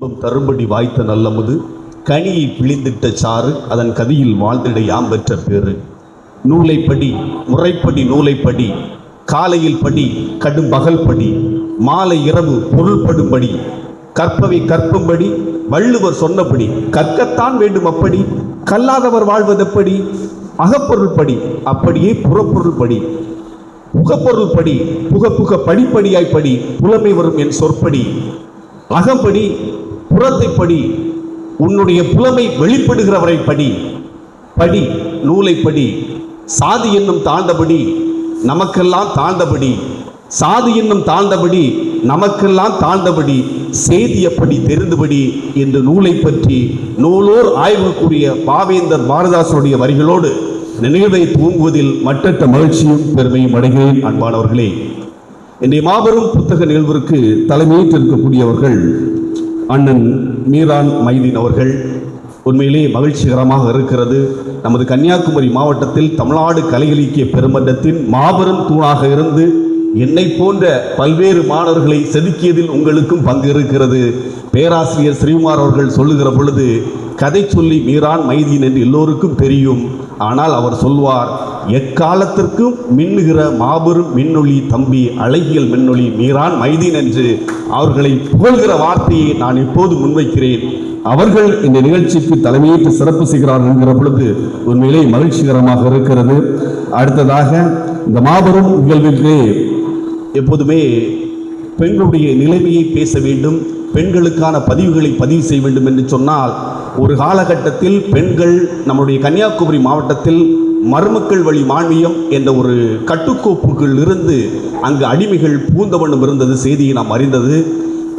இன்பம் தரும்படி வாய்த்த நல்லமுது கனியை பிழிந்திட்ட சாறு அதன் கதியில் வாழ்ந்திட யாம் பெற்ற பேரு நூலைப்படி முறைப்படி நூலைப்படி காலையில் படி கடும் பகல் படி மாலை இரவு பொருள்படும்படி கற்பவை கற்பும்படி வள்ளுவர் சொன்னபடி கற்கத்தான் வேண்டும் அப்படி கல்லாதவர் வாழ்வதெப்படி அகப்பொருள் படி அப்படியே புறப்பொருள் படி புகப்பொருள் படி புக புக படிப்படியாய் படி புலமை வரும் என் சொற்படி. அகம்படி புறத்தை படி உன்னுடைய புலமை வெளிப்படுகிறவரை படி படி நூலை படி சாதி என்னும் தாழ்ந்தபடி நமக்கெல்லாம் தாழ்ந்தபடி சாதி என்னும் தாழ்ந்தபடி நமக்கெல்லாம் தாழ்ந்தபடி செய்தியப்படி தெரிந்தபடி என்று நூலை பற்றி நூலோர் ஆய்வுக்குரிய பாவேந்தர் பாரதாசனுடைய வரிகளோடு நினைவை தூங்குவதில் மற்றற்ற மகிழ்ச்சியும் பெருமையும் அடைகிறேன் அன்பானவர்களே. இன்றைய மாபெரும் புத்தக நிகழ்விற்கு தலைமையேற்றிருக்கக்கூடியவர்கள் அண்ணன் மீரான் மைதீன் அவர்கள் உண்மையிலே மகிழ்ச்சிகரமாக இருக்கிறது. நமது கன்னியாகுமரி மாவட்டத்தில் தமிழ்நாடு கலை இலக்கிய பெருமன்றத்தின் மாபெரும் தூணாக இருந்து என்னை போன்ற பல்வேறு மாணவர்களை செதுக்கியதில் உங்களுக்கும் பங்கு இருக்கிறது. பேராசிரியர் ஸ்ரீகுமார் அவர்கள் சொல்லுகிற பொழுது கதை சொல்லி மீரான் மைதீன் என்று எல்லோருக்கும் தெரியும். ஆனால் அவர் சொல்வார் எக்காலத்திற்கும் மின்னுகிற மாபெரும் மின்னொளி தம்பி அழகியல் மின்னொளி மீரான் மைதீன் என்று அவர்களை புகழ்கிற வார்த்தையை நான் இப்போது முன்வைக்கிறேன்? அவர்கள் இந்த நிகழ்ச்சிக்கு தலைமையேற்று சிறப்பு செய்கிறார் என்கிற பொழுது உண்மையிலே மகிழ்ச்சிகரமாக இருக்கிறது. அடுத்ததாக இந்த மாபெரும் நிகழ்விற்கு எப்போதுமே பெண்களுடைய நிலைமையை பேச வேண்டும் பெண்களுக்கான பதிவுகளை பதிவு செய்ய வேண்டும் என்று சொன்னால் ஒரு காலகட்டத்தில் பெண்கள் நம்முடைய கன்னியாகுமரி மாவட்டத்தில் மருமக்கள் வழி மான்மியம் என்ற ஒரு கட்டுக்கோப்புகள் இருந்து அங்கு அடிமைகள் பூந்தவண்ணம் இருந்தது செய்தியை நாம் அறிந்தது.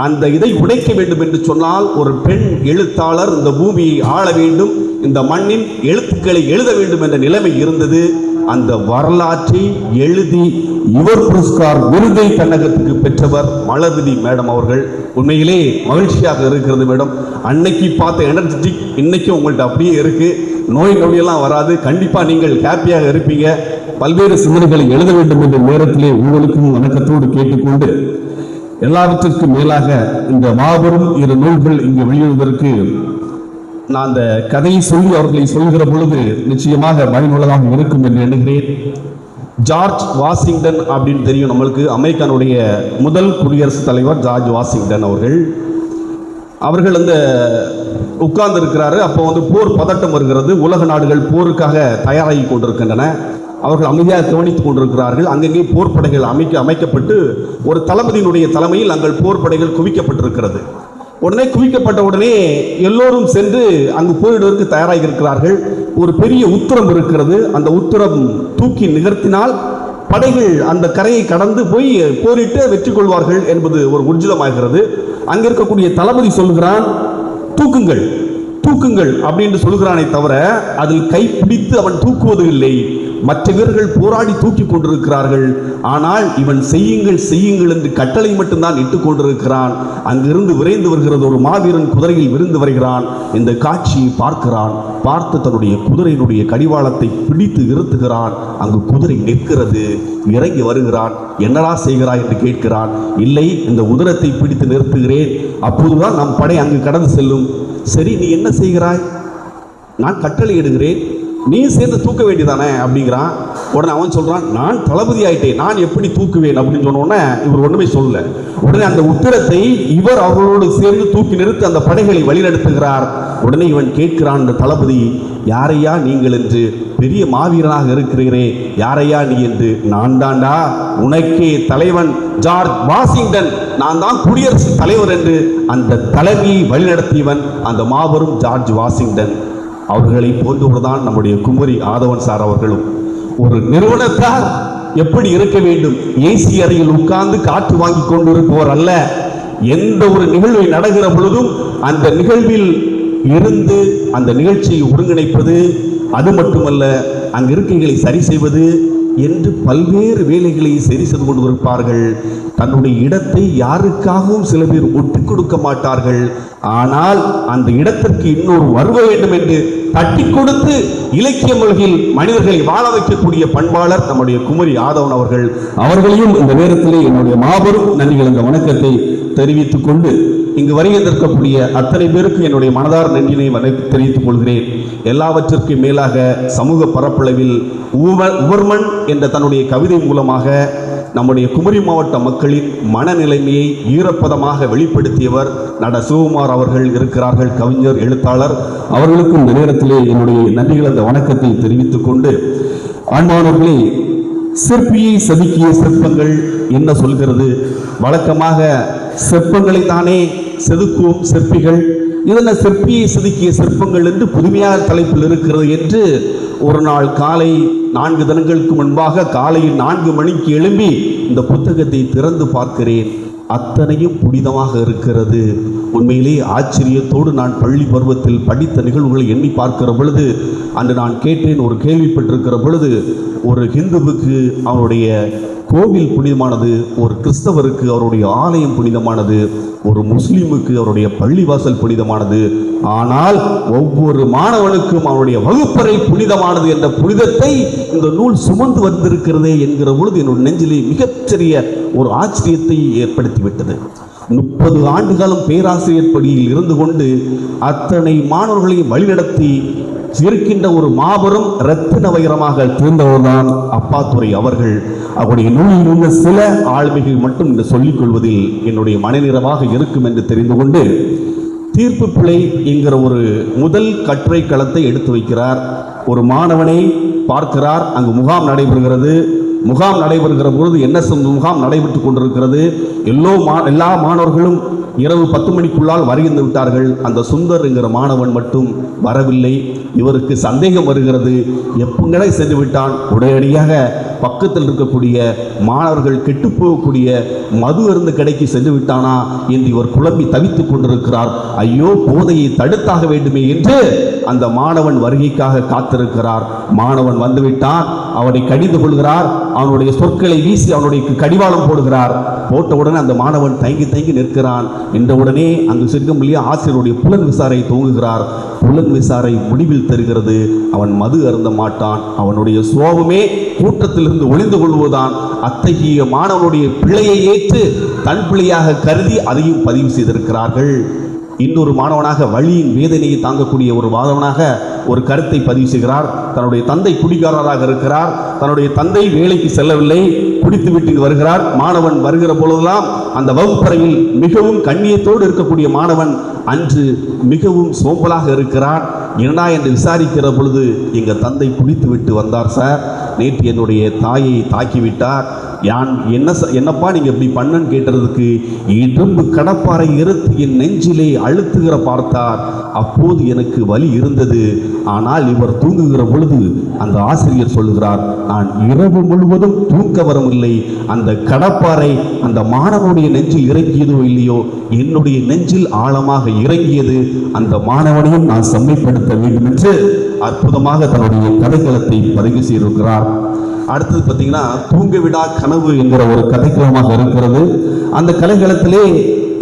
அந்த இதை உடைக்க வேண்டும் என்று சொன்னால் ஒரு பெண் எழுத்தாளர் இந்த பூமியை ஆள வேண்டும் இந்த மண்ணின் எழுத்துக்களை எழுத வேண்டும் என்ற நிலைமை இருந்தது. அந்த வரலாற்றை எழுதி யுவர் புரஸ்கார் விருதை தன்னகத்துக்கு பெற்றவர் மலர்விதி மேடம் அவர்கள். உண்மையிலே மகிழ்ச்சியாக இருக்கிறது மேடம். அன்னைக்கு பார்த்த எனர்ஜெட்டிக் இன்னைக்கும் உங்கள்ட்ட அப்படியே இருக்கு. நோய் நொடியெல்லாம் வராது. கண்டிப்பா நீங்கள் ஹாப்பியாக இருப்பீங்க. பல்வேறு சிந்தனைகளை எழுத வேண்டும் என்ற நேரத்திலே உங்களுக்கும் வணக்கத்தோடு கேட்டுக்கொண்டு எல்லாவற்றிற்கும் மேலாக இந்த மாபெரும் இரு நூல்கள் இங்கு வெளியிடுவதற்கு நான் அந்த கதையை சொல்லி அவர்களை சொல்கிற பொழுது நிச்சயமாக பயனுள்ளதாக இருக்கும் என்று எண்ணுகிறேன். ஜார்ஜ் வாஷிங்டன் அப்படின்னு தெரியும் நம்மளுக்கு. அமெரிக்கானுடைய முதல் குடியரசுத் தலைவர் ஜார்ஜ் வாஷிங்டன் அவர்கள். அவர்கள் அந்த உட்கார்ந்து இருக்கிறாரு அப்போ வந்து போர் பதட்டம் வருகிறது. உலக நாடுகள் போருக்காக தயாராகி கொண்டிருக்கின்றன. அவர்கள் அமைதியாக கவனித்துக் கொண்டிருக்கிறார்கள். அங்கங்கே போர்ப்படைகள் அமைக்க அமைக்கப்பட்டு ஒரு தளபதியினுடைய தலைமையில் அங்கள் போர் படைகள் குவிக்கப்பட்டிருக்கிறது. உடனே குவிக்கப்பட்ட உடனே எல்லோரும் சென்று அங்கு போரிடுவதற்கு தயாராக இருக்கிறார்கள் ஒரு பெரிய உத்தரம் இருக்கிறது. அந்த உத்தரம் தூக்கி நிகர்த்தினால் படைகள் அந்த கரையை கடந்து போய் போரிட்டு வெற்றி கொள்வார்கள் என்பது ஒரு உர்ஜிதமாகிறது. அங்கே இருக்கக்கூடிய தளபதி சொல்லுகிறான் தூக்குங்கள் தூக்குங்கள் அப்படின்னு சொல்லுகிறானே தவிர அதில் கை பிடித்து அவன் தூக்குவது இல்லை. மற்ற வீரர்கள் போராடி தூக்கி கொண்டிருக்கிறார்கள். ஆனால் இவன் செய்யுங்கள் செய்யுங்கள் என்று கட்டளை மட்டும்தான் இட்டுக் கொண்டிருக்கிறான். அங்கிருந்து விரைந்து வருகிறது ஒரு மாவீரன் குதிரையில் விருந்து வருகிறான். இந்த காட்சியை பார்க்கிறான். பார்த்து தன்னுடைய குதிரையினுடைய கடிவாளத்தை பிடித்து நிறுத்துகிறான். அங்கு குதிரை நிற்கிறது. இறங்கி வருகிறான். என்னடா செய்கிறாய்? என்று கேட்கிறான். இல்லை இந்த உதரத்தை பிடித்து நிறுத்துகிறேன். அப்போதுதான் நம் படை அங்கு கடந்து செல்லும். சரி நீ என்ன செய்கிறாய்? நான் கட்டளை இடுகிறேன். நீ சேர்ந்து தூக்க வேண்டியதானே? அப்படிங்கிறான். உடனே அவன் சொல்கிறான் நான் தளபதி ஆயிட்டேன். நான் எப்படி தூக்குவேன்? அப்படின்னு சொன்னோடனே இவர் ஒன்றுமே சொல்லல. உடனே அந்த உத்தரத்தை இவர் அவர்களோடு சேர்ந்து தூக்கி நிறுத்தி அந்த படைகளை வழிநடத்துகிறார். உடனே இவன் கேட்கிறான் அந்த தளபதி யாரையா நீங்கள் என்று? பெரிய மாவீரனாக இருக்கிறீரே. யாரையா நீ என்று? நான் தாண்டா உனக்கே தலைவன் ஜார்ஜ் வாஷிங்டன். நான் தான் குடியரசுத் தலைவர் என்று. அந்த தலைமையை வழிநடத்தியவன் அந்த மாபெரும் ஜார்ஜ் வாஷிங்டன். அவர்களை போன்றவர்தான் நம்முடைய குமரி ஆதவன் சார் அவர்களும். ஒரு நிறுவனத்தார் எப்படி இருக்க வேண்டும்? ஏசி அறையில் உட்கார்ந்து காற்று வாங்கி கொண்டிருப்பவர் அல்ல. எந்த ஒரு நிகழ்வை நடக்கிற பொழுதும் அந்த நிகழ்வில் இருந்து அந்த நிகழ்ச்சியை ஒருங்கிணைப்பது அது மட்டுமல்ல அங்கு இருக்கைகளை சரி செய்வது என்று பல்வேறு வேலைகளை சரி செய்து கொண்டு இருப்பார்கள் தன்னுடைய இடத்தை யாருக்காகவும் சில பேர் ஒட்டுக் கொடுக்க மாட்டார்கள். ஆனால் அந்த இடத்திற்கு இன்னொரு வருவ வேண்டும் என்று தட்டி கொடுத்து இலக்கிய உலகில் மனிதர்களை வாழ வைக்கக்கூடிய பண்பாளர் நம்முடைய குமரி ஆதவன் அவர்கள். அவர்களையும் இந்த நேரத்திலே என்னுடைய மாபெரும் நன்றி கலந்த வணக்கத்தை தெரிவித்துக் கொண்டு இங்கு வருகின்றிருக்கக்கூடிய அத்தனை பேருக்கு என்னுடைய மனதார் நன்றினை தெரிவித்துக் கொள்கிறேன். எல்லாவற்றிற்கும் மேலாக சமூக பரப்பளவில் உவர்மன் என்ற தன்னுடைய கவிதை மூலமாக நம்முடைய குமரி மாவட்ட மக்களின் மனநிலைமையை ஈரப்பதமாக வெளிப்படுத்தியவர் நட சிவகுமார் அவர்கள் இருக்கிறார்கள் கவிஞர் எழுத்தாளர். அவர்களுக்கும் இந்த நேரத்திலே என்னுடைய நன்றிகள் அந்த வணக்கத்தை தெரிவித்துக் கொண்டு ஆன்மானவர்களே சிற்பியை செதுக்கிய சிற்பங்கள் என்ன சொல்கிறது? வழக்கமாக சிற்பங்களை தானே செதுக்குவோம் சிற்பிகள். இதென்ன சிற்பியை செதுக்கிய சிற்பங்கள் என்று புதுமையான தலைப்பில் இருக்கிறது என்று ஒரு நாள் காலை நான்கு தினங்களுக்கு முன்பாக காலையில் நான்கு மணிக்கு எழும்பி இந்த புத்தகத்தை திறந்து பார்க்கிறேன். அத்தனையும் புனிதமாக இருக்கிறது. உண்மையிலே ஆச்சரியத்தோடு நான் பள்ளி பருவத்தில் படித்த நிகழ்வுகளை எண்ணி பார்க்கிற பொழுது அன்று நான் கேட்டேன் ஒரு கேள்விப்பட்டிருக்கிற பொழுது ஒரு ஹிந்துவுக்கு அவருடைய கோவில் புனிதமானது ஒரு கிறிஸ்தவருக்கு அவருடைய ஆலயம் புனிதமானது ஒரு முஸ்லீமுக்கு அவருடைய பள்ளிவாசல் புனிதமானது. ஆனால் ஒவ்வொரு மாணவனுக்கும் அவருடைய வகுப்பறை புனிதமானது என்ற புனிதத்தை இந்த நூல் சுமந்து வந்திருக்கிறதே என்கிற பொழுது என்னுடைய நெஞ்சிலே மிகச்சிறிய ஒரு ஆச்சரியத்தை ஏற்படுத்திவிட்டது. முப்பது ஆண்டுகாலம் பேராசிரியர் பணியில் இருந்து கொண்டு அத்தனை மாணவர்களையும் வழிநடத்தி இருக்கின்ற ஒரு மாபெரும் ரத்தின வைரமாக தீர்ந்தவர்தான் அப்பாத்துரை அவர்கள். அவருடைய நூலில் உள்ள சில ஆளுமைகள் மட்டும் என்று சொல்லிக் கொள்வதில் என்னுடைய மனநிறவாக இருக்கும் என்று தெரிந்து கொண்டு தீர்ப்பு பிழை என்கிற ஒரு முதல் கட்டுரை களத்தை எடுத்து வைக்கிறார். ஒரு மாணவனை பார்க்கிறார். அங்கு முகாம் நடைபெறுகிறது. முகாம் நடைபெறுகிற பொழுது என்எஸ்எம் முகாம் நடைபெற்றுக் கொண்டிருக்கிறது? எல்லோ மா எல்லா மாணவர்களும் இரவு பத்து மணிக்குள்ளால் வருகிந்து விட்டார்கள். அந்த சுந்தர் என்கிற மாணவன் மட்டும் வரவில்லை. இவருக்கு சந்தேகம் வருகிறது. எப்பங்களே சென்று விட்டான்? உடனடியாக பக்கத்தில் இருக்கக்கூடிய மாணவர்கள் கெட்டுப்போகக்கூடிய மது அருந்து கடைக்கு சென்று விட்டானா என்று இவர் குழம்பி தவித்துக் கொண்டிருக்கிறார். ஐயோ போதையை தடுத்தாக வேண்டுமே என்று அந்த மாணவன் வருகைக்காக காத்திருக்கிறார். மாணவன் வந்துவிட்டான் அவனை கடிந்து கொள்கிறார் அவனுடைய சொற்களை வீசி அவனுடைய கடிவாளம் போடுகிறார். போட்டவுடனே அந்த மாணவன் தயங்கி தயங்கி நிற்கிறான். என்ற உடனே அங்கு செல்லும் இல்லையா ஆசிரியருடைய புலன் விசாரை தூங்குகிறார் புலன் விசாரை முடிவில் தருகிறது. அவன் மது அருந்த மாட்டான். அவனுடைய சோபமே கூட்டத்திலிருந்து ஒளிந்து கொள்வதுதான் அத்தகைய மாணவனுடைய பிழையை ஏற்று தன் பிழையாக கருதி அதையும் பதிவு செய்திருக்கிறார்கள். இன்னொரு மாணவனாக வழியின் வேதனையை தாங்கக்கூடிய ஒரு மாணவனாக ஒரு கருத்தை பதிவு செய்கிறார். தன்னுடைய தந்தை குடிகாரராக இருக்கிறார். தன்னுடைய தந்தை வேலைக்கு செல்லவில்லை குடித்து விட்டு வருகிறார். மாணவன் வருகிற பொழுதெல்லாம் அந்த வகுப்பறையில் மிகவும் கண்ணியத்தோடு இருக்கக்கூடிய மாணவன் அன்று மிகவும் சோம்பலாக இருக்கிறான் என்னடா என்று விசாரிக்கிற பொழுது எங்கள் தந்தை குடித்து விட்டு வந்தார் சார். நேற்று என்னுடைய தாயை தாக்கிவிட்டார். யான் என்ன ச- என்னப்பா நீங்க இப்படி பண்ணன்னு கேட்டதுக்கு இரும்பு கடப்பாறை இருத்து என் நெஞ்சிலே அழுத்துகிற பார்த்தார். அப்போது எனக்கு வலி இருந்தது. ஆனால் இவர் தூங்குகிற பொழுது அந்த ஆசிரியர் சொல்லுகிறார் நான் இரவு முழுவதும் தூங்க வரவில்லை. அந்த கடப்பாறை அந்த மாணவனுடைய நெஞ்சில் இறங்கியதோ இல்லையோ? என்னுடைய நெஞ்சில் ஆழமாக இறங்கியது. அந்த மாணவனையும் நான் செம்மைப்படுத்த வேண்டும் என்று அற்புதமாக தன்னுடைய கதைக்களத்தை பதிவு செய்திருக்கிறார். அடுத்தது பார்த்தீங்கன்னா தூங்க விடா கனவு என்கிற ஒரு கதைக்களமாக இருக்கிறது. அந்த கலைக்களத்திலே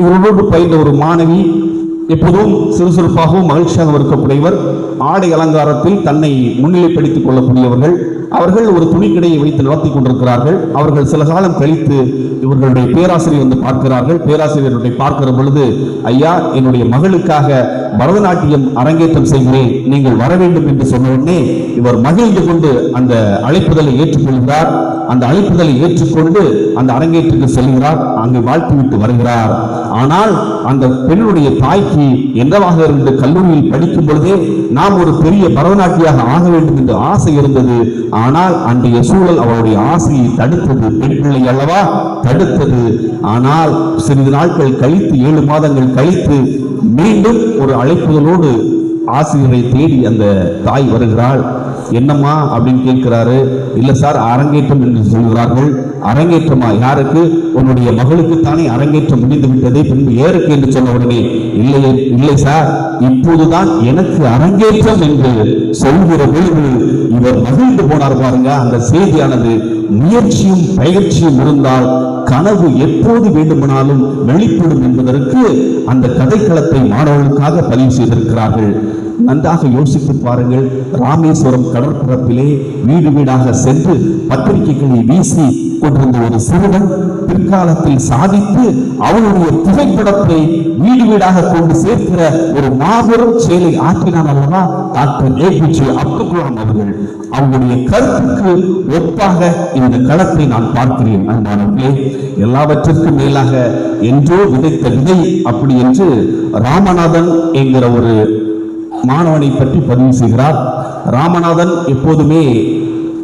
இவரோடு பயின்ற ஒரு மாணவி எப்போதும் சுறுசுறுப்பாகவும் மகிழ்ச்சியாகவும் இருக்கக்கூடியவர் ஆடை அலங்காரத்தில் தன்னை முன்னிலைப்படுத்திக் கொள்ளக்கூடியவர்கள். அவர்கள் ஒரு துணிக்கடையை வைத்து நடத்தி கொண்டிருக்கிறார்கள். அவர்கள் சில காலம் கழித்து இவர்களுடைய பேராசிரியர் வந்து பார்க்கிறார்கள். பேராசிரியருடைய பார்க்கிற பொழுது ஐயா என்னுடைய மகளுக்காக பரதநாட்டியம் அரங்கேற்றம் செய்கிறேன். நீங்கள் வர வேண்டும் என்று சொன்ன உடனே இவர் மகிழ்ந்து கொண்டு அந்த அழைப்புதலை ஏற்றுக்கொள்கிறார். அந்த அழைப்புதலை ஏற்றுக்கொண்டு அந்த அரங்கேற்றுக்கு செல்கிறார். அங்கு வாழ்த்துவிட்டு வருகிறார். ஆனால் அந்த பெண்ணுடைய தாய்க்கு என்னவாக இருந்து கல்லூரியில் படிக்கும் பொழுதே நாம் ஒரு பெரிய பரதநாட்டியாக ஆக வேண்டும் என்று ஆசை இருந்தது. ஆனால் அன்றைய சூழல் அவருடைய ஆசையை தடுத்தது பெண்களை அல்லவா? தடுத்தது. ஆனால் சிறிது நாட்கள் கழித்து ஏழு மாதங்கள் கழித்து மீண்டும் ஒரு அழைப்புதலோடு ஆசிரியரை தேடி அந்த தாய் வருகிறாள். என்னம்மா? அப்படின்னு கேட்கிறாரு. இல்ல சார் அரங்கேற்றம் என்று சொல்கிறார்கள். அரங்கேற்றமா? யாருக்கு? உன்னுடைய மகளுக்கு தானே அரங்கேற்றம் முடிந்து விட்டதே பின்பு ஏருக்கு என்று சொன்ன உடனே இல்லை இல்லை சார். இப்போதுதான் எனக்கு அரங்கேற்றம் என்று சொல்கிற பொழுது இவர் மகிழ்ந்து போனார் பாருங்க. அந்த செய்தியானது முயற்சியும் பயிற்சியும் இருந்தால் கனவு எப்போது வேண்டுமானாலும் வெளிப்படும் என்பதற்கு அந்த கதைக்களத்தை மாணவர்களுக்காக பதிவு செய்திருக்கிறார்கள். நன்றாக யோசித்து பாருங்கள். ராமேஸ்வரம் கடற்பரப்பிலே வீடு வீடாக சென்று பத்திரிகைகளை வீசி கொண்டிருந்த ஒரு சிறுவன் பிற்காலத்தில் சாதித்து அவனுடைய புகைப்படத்தை வீடு வீடாக கொண்டு சேர்க்கிற ஒரு மாபெரும் செயலை ஆற்றினான் அல்லவா? டாக்டர் ஏபிஜே அப்துல் கலாம் அவர்கள். அவங்களுடைய கருத்துக்கு ஒப்பாக இந்த களத்தை நான் பார்க்கிறேன் அன்பானவர்களே. எல்லாவற்றிற்கும் மேலாக என்றோ விதைத்த விதை அப்படி என்று ராமநாதன் என்கிற ஒரு மாணவனை பற்றி பதிவு செய்கிறார். ராமநாதன் எப்போதுமே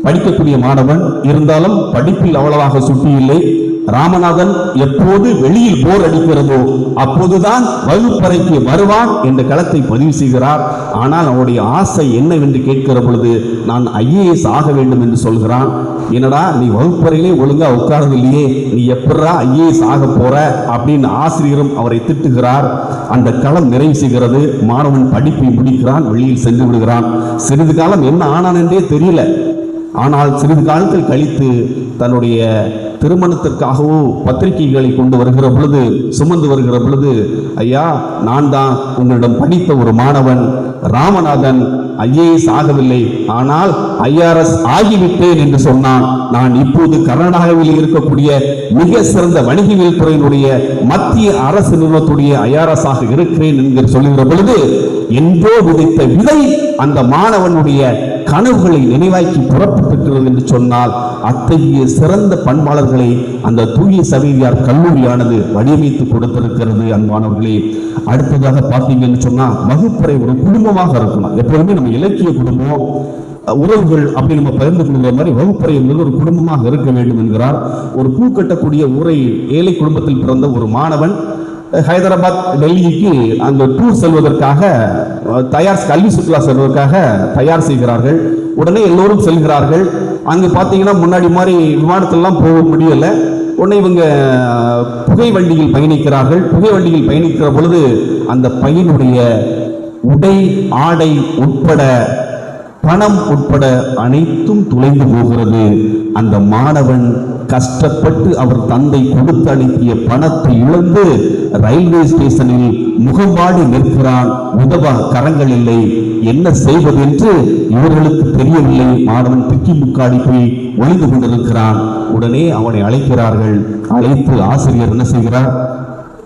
படிக்கக்கூடிய மாணவன். இருந்தாலும் படிப்பில் அவ்வளவாக சுட்டி இல்லை ராமநாதன் எப்போது வெளியில் போர் அடிக்கிறதோ அப்போதுதான் வகுப்பறைக்கு வருவான் என்ற களத்தை பதிவு செய்கிறார். ஆனால் அவனுடைய ஆசை என்னவென்று கேட்கிற பொழுது நான் ஐஏஎஸ் ஆக வேண்டும் என்று சொல்கிறான். என்னடா நீ வகுப்பறையிலே ஒழுங்கா உட்கார்றது இல்லையே நீ எப்படா ஐஏஎஸ் ஆக போற அப்படின்னு ஆசிரியரும் அவரை திட்டுகிறார். அந்த களம் நிறைவு செய்கிறது. மாணவன் படிப்பை முடிக்கிறான் வெளியில் சென்று விடுகிறான். சிறிது காலம் என்ன ஆனான் என்றே தெரியல. ஆனால் சிறிது காலத்தில் கழித்து தன்னுடைய திருமணத்திற்காகவோ பத்திரிகைகளை கொண்டு வருகிற பொழுது சுமந்து வருகிற பொழுது ஐயா நான் தான் உங்களிடம் படித்த ஒரு மாணவன். ராமநாதன் ஐஏஎஸ் ஆகவில்லை. ஆனால் ஐஆர்எஸ் ஆகிவிட்டேன் என்று சொன்னான். நான் இப்போது கர்நாடகாவில் இருக்கக்கூடிய மிக சிறந்த வணிகவியல் துறையினுடைய மத்திய அரசு நிறுவனத்துடைய ஐஆர்எஸ் ஆக இருக்கிறேன் என்று சொல்லுகிற பொழுது என்றோ விதைத்த விதை அந்த மாணவனுடைய கனவுகளை நினைவாக்கி புறப்பட்டிருக்கிறது என்று சொன்னால் அத்தகைய சிறந்த பண்பாளர்களை அந்த தூய சவேரியார் கல்லூரியானது வடிவமைத்து கொடுத்திருக்கிறது அன்பானவர்களே. அடுத்ததாக பார்த்தீங்கன்னு சொன்னால் வகுப்பறை ஒரு குடும்பமாக இருக்கணும். எப்பொழுதுமே நம்ம இலக்கிய குடும்பம் உறவுகள் அப்படி நம்ம பகிர்ந்து கொள்கிற மாதிரி வகுப்பறை என்பது ஒரு குடும்பமாக இருக்க வேண்டும் என்கிறார். ஒரு பூ கட்டக்கூடிய ஊரை ஏழை குடும்பத்தில் பிறந்த ஒரு மாணவன் ஹைதராபாத் டெல்லிக்கு அந்த டூர் செல்வதற்காக தயார் கல்வி சுற்றுலா செல்வதற்காக தயார் செய்கிறார்கள். உடனே எல்லோரும் செல்கிறார்கள். அங்கே பார்த்தீங்கன்னா முன்னாடி மாதிரி விமானத்திலலாம் போக முடியலை. உடனே இவங்க புகை வண்டியில் பயணிக்கிறார்கள். புகை வண்டியில் பயணிக்கிற பொழுது அந்த பையனுடைய உடை ஆடை உட்பட பணம் உட்பட அனைத்தும் துளைந்து போகிறது. அந்த மாணவன் கஷ்டப்பட்டு அவர் தந்தை கொடுத்து அனுப்பிய பணத்தை இழந்து ரயில்வே ஸ்டேஷனில் முகமாடி நிற்கிறான். உதவ கரங்கள் இல்லை என்ன செய்வது என்று இவர்களுக்கு தெரியவில்லை. மாணவன் திக்கி முக்காடி போய் ஒளிந்து கொண்டிருக்கிறான். உடனே அவனை அழைக்கிறார்கள். அழைத்து ஆசிரியர் என்ன செய்கிறார்?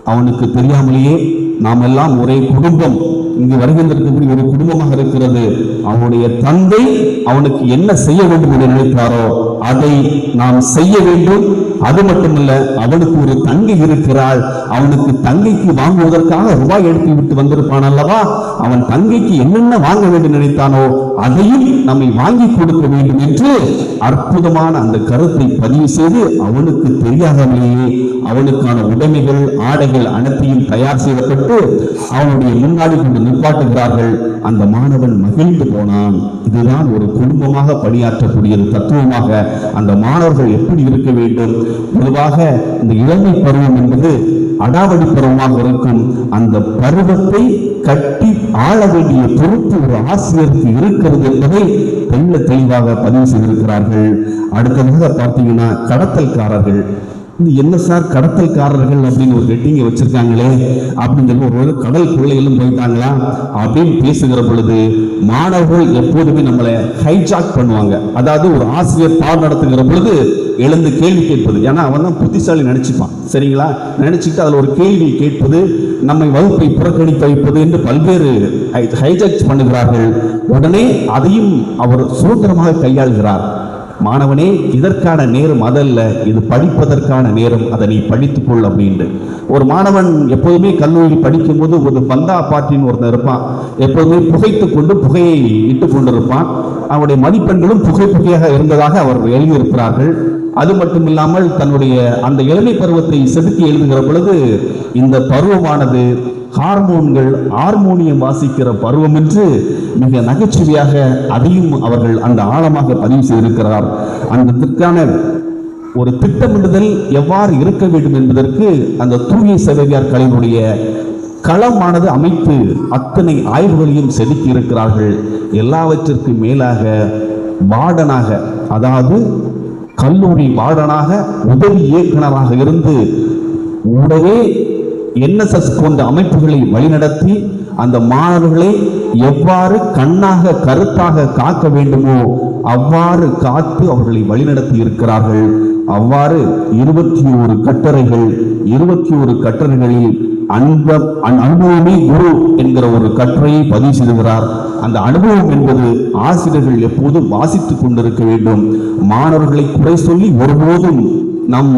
அவனுக்கு தெரியாமலேயே நாம் எல்லாம் ஒரே குடும்பம். இங்கு வருகின்றிருக்கக்கூடிய ஒரு குடும்பமாக இருக்கிறது. அவனுடைய தந்தை அவனுக்கு என்ன செய்ய வேண்டும் என்று நினைத்தாரோ அதை நாம் செய்ய வேண்டும். அது மட்டுமல்ல அவனுக்கு ஒரு தங்கை இருக்கிறாள். அவனுக்கு தங்கைக்கு வாங்குவதற்காக ரூபாய் எடுத்து விட்டு வந்திருப்பான் அல்லவா? அவன் தங்கைக்கு என்னென்ன வாங்க வேண்டும் நினைத்தானோ அதையும் நம்மை வாங்கி கொடுக்க வேண்டும் என்று அற்புதமான அந்த கருத்தை பதிவு செய்து அவனுக்கு தெரியாதவனையே அவனுக்கான உடைமைகள் ஆடைகள் அனைத்தையும் தயார் செய்யப்பட்டு அவனுடைய முன்னாடி கொண்டு நிப்பாட்டுகிறார்கள். அந்த மாணவன் மகிழ்ந்து போனான். இதுதான் ஒரு குடும்பமாக பணியாற்றக்கூடியது தத்துவமாக அந்த மாணவர்கள் எப்படி இருக்க வேண்டும்? பொதுவாக இந்த இளமை பருவம் என்பது அடாவடி பருவமாக இருக்கும். அந்த பருவத்தை கட்டி ஆள வேண்டிய பொறுப்பு ஒரு ஆசிரியருக்கு இருக்கிறது என்பதை தெள்ள தெளிவாக பதிவு செய்திருக்கிறார்கள். அடுத்ததாக பார்த்தீங்கன்னா கடத்தல்காரர்கள். என்ன சார் கடத்தல்காரர்கள் அப்படின்னு ஒரு ஹெட்டிங்க வச்சிருக்காங்களே அப்படின்னு சொல்லி ஒரு கடல் கொள்ளையிலும் போயிட்டாங்களா? அப்படின்னு பேசுகிற பொழுது மாணவர்கள் எப்போதுமே நம்மளை ஹைஜாக் பண்ணுவாங்க. அதாவது ஒரு ஆசிரியர் பாடம் நடத்துகிற பொழுது எழுந்து கேள்வி கேட்பது. ஏன்னா அவன் தான் புத்திசாலி நினைச்சுப்பான். சரிங்களா? நினைச்சிட்டு அதில் ஒரு கேள்வி கேட்பது நம்மை வகுப்பை புறக்கணித்து வைப்பது என்று பல்வேறு ஹைஜாக் பண்ணுகிறார்கள். உடனே அதையும் அவர் சுதந்திரமாக கையாளுகிறார். மாணவனே இதற்கான நேரம் அதல்ல. இது படிப்பதற்கான நேரம். அதை நீ படித்துக்கொள் அப்படின்ட்டு ஒரு மாணவன் எப்போதுமே கல்லூரியில் படிக்கும்போது ஒரு பந்தா பாட்டின்னு ஒருத்தன் இருப்பான். எப்போதுமே புகைத்து கொண்டு புகையை இட்டு கொண்டிருப்பான். அவனுடைய மதிப்பெண்களும் புகை புகையாக இருந்ததாக அவர் எழுதியிருக்கிறார்கள். அது மட்டும் இல்லாமல் தன்னுடைய அந்த இளமை பருவத்தை செதுக்கி எழுதுகிற பொழுது இந்த பருவமானது ஹார்மோன்கள் ஹார்மோனியம் வாசிக்கிற பருவம் என்று மிக நகைச்சுவையாக அதையும் அவர்கள் அந்த ஆழமாக பதிவு செய்திருக்கிறார். அந்த திற்கான ஒரு திட்டமிடுதல் எவ்வாறு இருக்க வேண்டும் என்பதற்கு அந்த தூய சேவையார் கலையினுடைய களமானது அமைத்து அத்தனை ஆய்வுகளையும் செதுக்கி இருக்கிறார்கள் எல்லாவற்றிற்கும் மேலாக வார்டனாக அதாவது கல்லூரி வார்டனாக உதவி இயக்குனராக இருந்து உடனே என்எஸ்எஸ் போன்ற அமைப்புகளை வழிநடத்தி அந்த மாணவர்களை எவ்வாறு கண்ணாக கருத்தாக காக்க வேண்டுமோ அவ்வாறு காத்து அவர்களை வழிநடத்தி இருக்கிறார்கள். அவ்வாறு இருபத்தி ஒரு கட்டுரைகள் இருபத்தி ஒரு கட்டுரைகளில் அந்த அனுபவமே குரு என்கிற ஒரு கட்டுரையை பதிவு செய்துகிறார் அந்த அனுபவம் என்பது ஆசிரியர்கள் எப்போதும் வாசித்துக் கொண்டிருக்க வேண்டும். மாணவர்களை குறை சொல்லி ஒருபோதும் நம்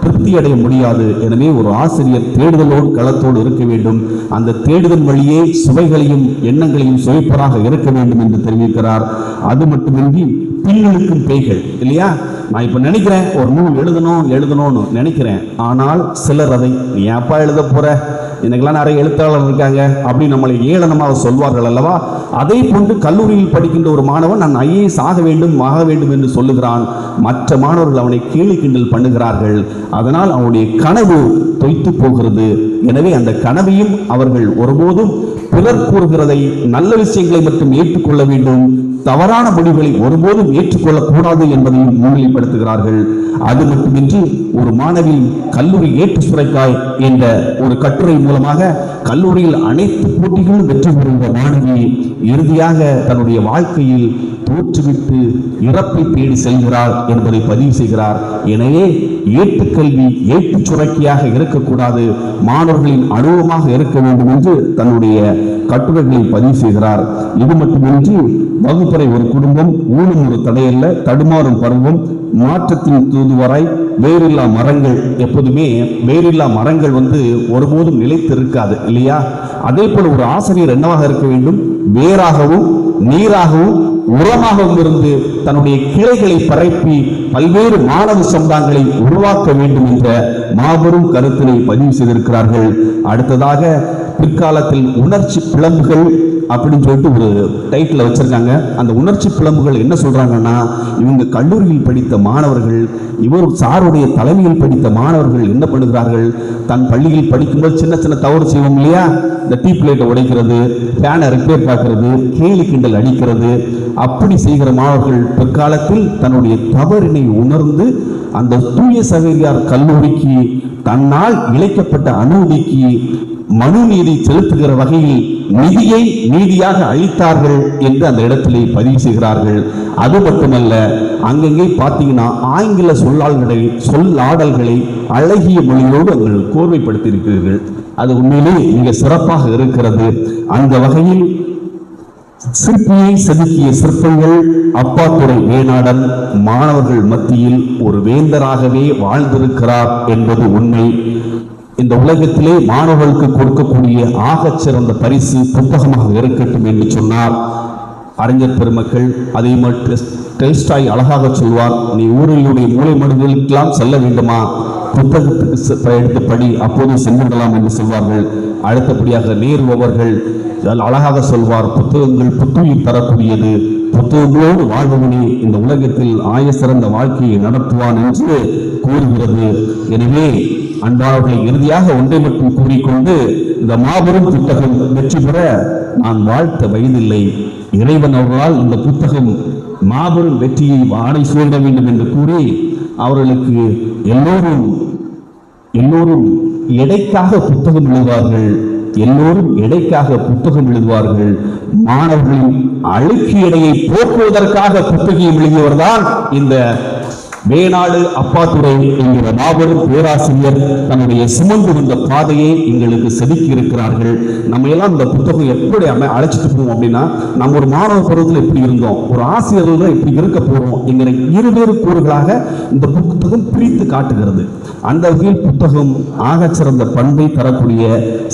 திருப்தி அடைய முடியாது. எனவே ஒரு ஆசிரியர் தேடுதலோடு களத்தோடு இருக்க வேண்டும். அந்த தேடுதல் வழியே சுவைகளையும் எண்ணங்களையும் சுவைப்பராக இருக்க வேண்டும் என்று தெரிவிக்கிறார். அது மட்டுமின்றி பின்னெடுக்கும் பேய்கள் இல்லையா? நான் இப்போ நினைக்கிறேன் ஒரு நூல் எழுதணும் எழுதணும்னு நினைக்கிறேன். ஆனால் சிலர் அதை நீ அப்பா எழுத போற? எனக்கெல்லாம் நிறைய எழுத்தாளர் இருக்காங்க. அப்படின்னு நம்மளை ஏளனமாக சொல்வார்கள் அல்லவா? அதே போன்று கல்லூரியில் படிக்கின்ற ஒரு மாணவன் நான் ஐஏஎஸ் ஆக வேண்டும் ஆக வேண்டும் என்று சொல்லுகிறான். மற்ற மாணவர்கள் அவனை கேலி கிண்டல் பண்ணுகிறார்கள். அதனால் அவனுடைய கனவு தொய்த்து போகிறது. எனவே அந்த கனவையும் அவர்கள் ஒருபோதும் பிறர் கூறுகிறதை நல்ல விஷயங்களை மட்டும் ஏற்றுக்கொள்ள வேண்டும். தவறான முடிவுகளை ஒருபோதும் ஏற்றுக்கொள்ளக் கூடாது என்பதையும் முன்னிலைப்படுத்துகிறார்கள். அது மட்டுமின்றி ஒரு மாணவி கல்லூரி ஏற்று சுரைக்காய் என்ற ஒரு கட்டுரை மூலமாக கல்லூரியில் அனைத்து போட்டிகளும் வெற்றி பெறுகின்ற மாணவி இறுதியாக தன்னுடைய வாழ்க்கையில் தோற்றுவிட்டு இறப்பை தேடி செல்கிறார் என்பதை பதிவு செய்கிறார். எனவே ஏட்டுக்கல்வி ஏட்டு சுரக்கியாக இருக்கக்கூடாது. மாணவர்களின் அனுபவமாக இருக்க வேண்டும் என்று தன்னுடைய கட்டுரைகளை பதிவு செய்கிறார். இது மட்டுமின்றி வகுப்பறை ஒரு குடும்பம் ஊனும் ஒரு தடையல்ல தடுமாறும் பருவம் மாற்றத்தின் தூதுவராய் வேறில்லா மரங்கள் எப்போதுமே வேறில்லா மரங்கள் வந்து ஒருபோதும் நிலைத்து இருக்காது இல்லையா? அதே போல ஒரு ஆசிரியர் என்னவாக இருக்க வேண்டும்? வேறாகவும் நீராகவும் உரமாகவும் இருந்து தன்னுடைய கிளைகளை பரப்பி பல்வேறு மாணவ சமுதாயங்களை உருவாக்க வேண்டும் என்ற மாபெரும் கருத்தினை பதிவு செய்திருக்கிறார்கள். அடுத்ததாக பிற்காலத்தில் உணர்ச்சி பிளம்புகள் அப்படின்னு சொல்லிட்டு ஒரு டைட்டில் வச்சுருக்காங்க. அந்த உணர்ச்சி பிளம்புகள் என்ன சொல்கிறாங்கன்னா இவங்க கல்லூரியில் படித்த மாணவர்கள் இவர் சாருடைய தலைமையில் படித்த மாணவர்கள் என்ன பண்ணுகிறார்கள்? தன் பள்ளியில் படிக்கும்போது சின்ன சின்ன தவறு செய்வோம் இல்லையா? இந்த டீ பிளேட்டை உடைக்கிறது ஃபேனை ரிப்பேர் பார்க்கறது கேலி கிண்டல் அடிக்கிறது அப்படி செய்கிற மாணவர்கள் பிற்காலத்தில் தன்னுடைய தவறினை உணர்ந்து அந்த தூய சவேரியார் கல்லூரிக்கு தன்னால் இழைக்கப்பட்ட அனுமதிக்கு மனு நீதி செலுத்துகிற வகையில் நிதியை நீதியாக அளித்தார்கள் என்று அந்த இடத்திலே பதிவு செய்கிறார்கள். அது மட்டுமல்ல அங்கங்கே பார்த்தீங்கன்னா ஆங்கில சொல்லாடல்களை சொல்லாடல்களை அழகிய மொழியோடு அவர்கள் கோர்வைப்படுத்தியிருக்கிறீர்கள். அது உண்மையிலே மிக சிறப்பாக இருக்கிறது. அந்த வகையில் சிற்பியை செதுக்கிய சிற்பங்கள் அப்பாத்துறை வேணாடன் மாணவர்கள் மத்தியில் ஒரு வேந்தராகவே வாழ்ந்திருக்கிறார் என்பது உண்மை. இந்த உலகத்திலே மாணவர்களுக்கு கொடுக்கக்கூடிய ஆகச் சிறந்த பரிசு புத்தகமாக இருக்கட்டும் என்று சொன்னார். அறிஞர் பெருமக்கள் அதை மட்டும் டெல்ஸ்டாய் அழகாக சொல்வார் நீ ஊரிலுடைய மூளை மனிதர்களுக்கெல்லாம் செல்ல வேண்டுமா? புத்தகத்துக்கு எடுத்து படி அப்போது சென்றுவிடலாம் என்று சொல்வார்கள். அடுத்தபடியாக நேரு அவர்கள் அழகாக சொல்வார் புத்தகங்கள் புத்துயிர் தரக்கூடியது. புத்தகங்களோடு வாழ்பவனே இந்த உலகத்தில் ஆய சிறந்த வாழ்க்கையை நடத்துவான் என்று கூறுகிறது. எனவே அன்பாளர்களை இறுதியாக ஒன்றை மட்டும் கூறிக்கொண்டு இந்த மாபெரும் புத்தகம் வெற்றி பெற நான் வாழ்த்த வயதில்லை. இறைவன் அவர்களால் இந்த புத்தகம் மாபெரும் வெற்றியை வாடை சூழ வேண்டும் என்று கூறி அவர்களுக்கு எல்லோரும் எல்லோரும் எடைக்காக புத்தகம் எழுதுவார்கள் எல்லோரும் எடைக்காக புத்தகம் எழுதுவார்கள். மாணவர்களின் அழுக்கு எடையை போக்குவதற்காக புத்தகம் எழுதியவர்தான் இந்த வேணாடு அப்பாத்துறை என்கிற மாபெரும் பேராசிரியர் தன்னுடைய சுமந்து வந்த பாதையை எங்களுக்கு செதுக்கி இருக்கிறார்கள் நம்ம எல்லாம் இந்த புத்தகம் எப்படி அமை அழைச்சிட்டு போவோம் அப்படின்னா நம்ம ஒரு மாணவ பருவத்தில் எப்படி இருந்தோம் ஒரு ஆசிரியர்கள் எப்படி இருக்க போறோம் என்கிற இருவேறு கூறுகளாக இந்த புத்தகம் பிரித்து காட்டுகிறது. அந்த வகையில் புத்தகம் ஆக சிறந்த பண்பை தரக்கூடிய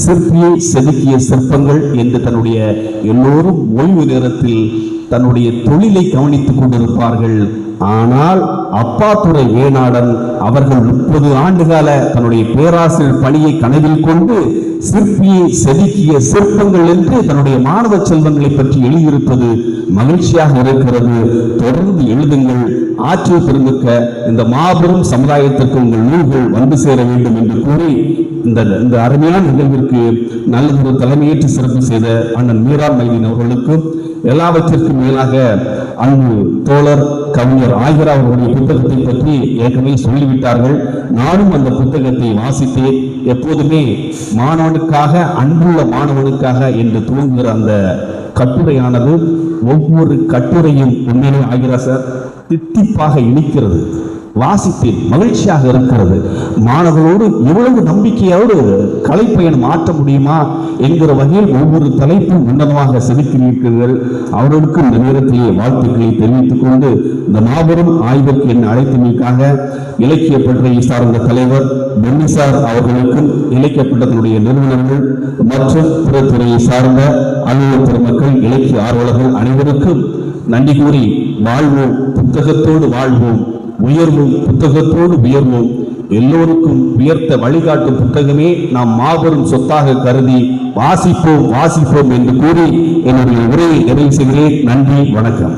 சிற்பியை செதுக்கிய சிற்பங்கள் என்று தன்னுடைய எல்லோரும் ஓய்வு நேரத்தில் தன்னுடைய தொழிலை கவனித்துக் கொண்டிருப்பார்கள். ஆனால் அப்பாத்துறை வேணாடன் அவர்கள் முப்பது ஆண்டுகால தன்னுடைய பேராசிரியர் பணியை கனவில் கொண்டு சிற்பியை செதுக்கிய சிற்பங்கள் என்று தன்னுடைய மாணவ செல்வங்களை பற்றி எழுதியிருப்பது மகிழ்ச்சியாக இருக்கிறது. தொடர்ந்து எழுதுங்கள். ஆற்றல் பெருமிக்க இந்த மாபெரும் சமுதாயத்திற்கு உங்கள் நூல்கள் வந்து சேர வேண்டும் என்று கூறி இந்த இந்த அருமையான நிகழ்விற்கு நல்லதொரு தலைமையேற்று சிறப்பு செய்த அண்ணன் மீரா மைதீன் அவர்களுக்கும் எல்லாவற்றிற்கும் மேலாக அன்பு தோழர் கவிஞர் ஆகிரா அவர்களுடைய புத்தகத்தை பற்றி ஏற்கனவே சொல்லிவிட்டார்கள். நானும் அந்த புத்தகத்தை வாசித்தேன் எப்போதுமே மாணவனுக்காக அன்புள்ள மாணவனுக்காக என்று துவங்குகிற அந்த கட்டுரையானது ஒவ்வொரு கட்டுரையும் உண்மையிலே ஆகிறார் தித்திப்பாக இனிக்கிறது. வாசிப்பில் மகிழ்ச்சியாக இருக்கிறது. மாணவர்களோடு இவ்வளவு நம்பிக்கையோடு கலைப்பயணம் மாற்ற முடியுமா என்கிற வகையில் ஒவ்வொரு தலைப்பும் உன்னதமாக செதுக்கியிருக்கிறீர்கள் அவர்களுக்கு இந்த நேரத்திலேயே வாழ்த்துக்களை தெரிவித்துக் கொண்டு இந்த மாபெரும் ஆய்விற்கு என்னை அழைத்தமைக்காக இலக்கிய பற்றியை சார்ந்த தலைவர் பென்னிசார் அவர்களுக்கும் இலக்கிய பட்டத்தினுடைய நிறுவனங்கள் மற்றும் பிற துறையை சார்ந்த அலுவலர் பெருமக்கள் இலக்கிய ஆர்வலர்கள் அனைவருக்கும் நன்றி கூறி வாழ்வோம். புத்தகத்தோடு வாழ்வோம். உயர்வும் புத்தகத்தோடு உயர்வும். எல்லோருக்கும் உயர்த்த வழிகாட்டும் புத்தகமே நாம் மாபெரும் சொத்தாக கருதி வாசிப்போம் வாசிப்போம் என்று கூறி என்னுடைய உரையை நிறைவு செய்கிறேன். நன்றி வணக்கம்.